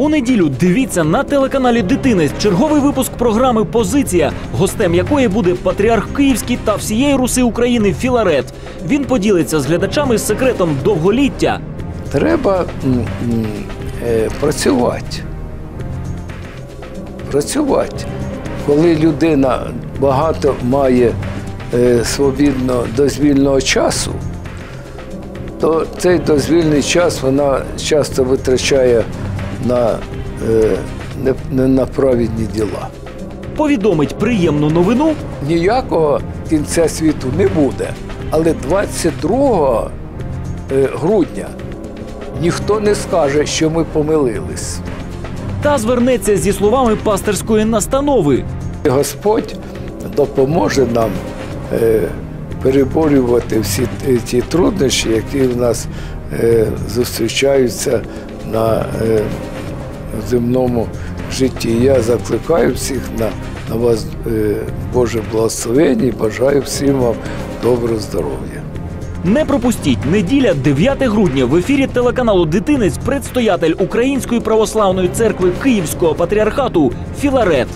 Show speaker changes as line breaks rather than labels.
У неділю дивіться на телеканалі Дитинець черговий випуск програми Позиція, гостем якої буде патріарх Київський та всієї руси України Філарет. Він поділиться з глядачами секретом довголіття.
Треба е, працювати. Працювати. Коли людина багато має е, свобідно дозвільного часу, то цей дозвільний час вона часто витрачає на е, не- ненаправідні діла.
Повідомить приємну новину
Ніякого кінця світу не буде. Але 22 е, грудня ніхто не скаже, що ми помилились.
та звернеться зі словами пасторської настанови.
Господь допоможе нам е, переборювати всі ті труднощі, які в нас е, зустрічаються на е, земному житті. Я закликаю всіх на, на вас е, Боже благословення і бажаю всім вам доброго здоров'я.
Не пропустіть неділя 9 грудня в ефірі телеканалу Дитинець предстоятель Української православної церкви Київського патріархату Філарет.